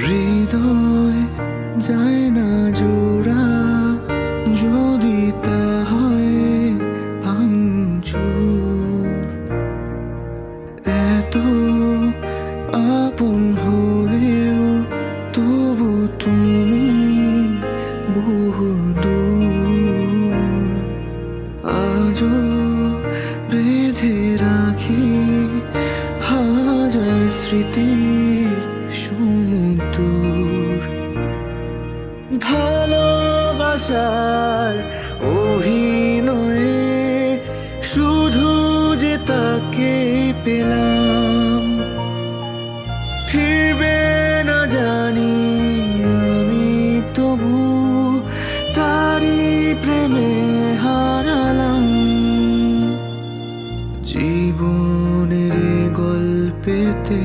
হৃদয় যায় না জোড়া, যদি তা হয় ভাঙচুর। এত আপন হলেও তবু তুমি বহু দূর। আজও বেঁধে রাখি হাজার স্মৃতির ভালোবাসার অভিনয়ে শুধু যে তাকে পেলাম। ফিরবে না জানি আমি তবু তারি প্রেমে হারালাম। জীবনের গল্পেতে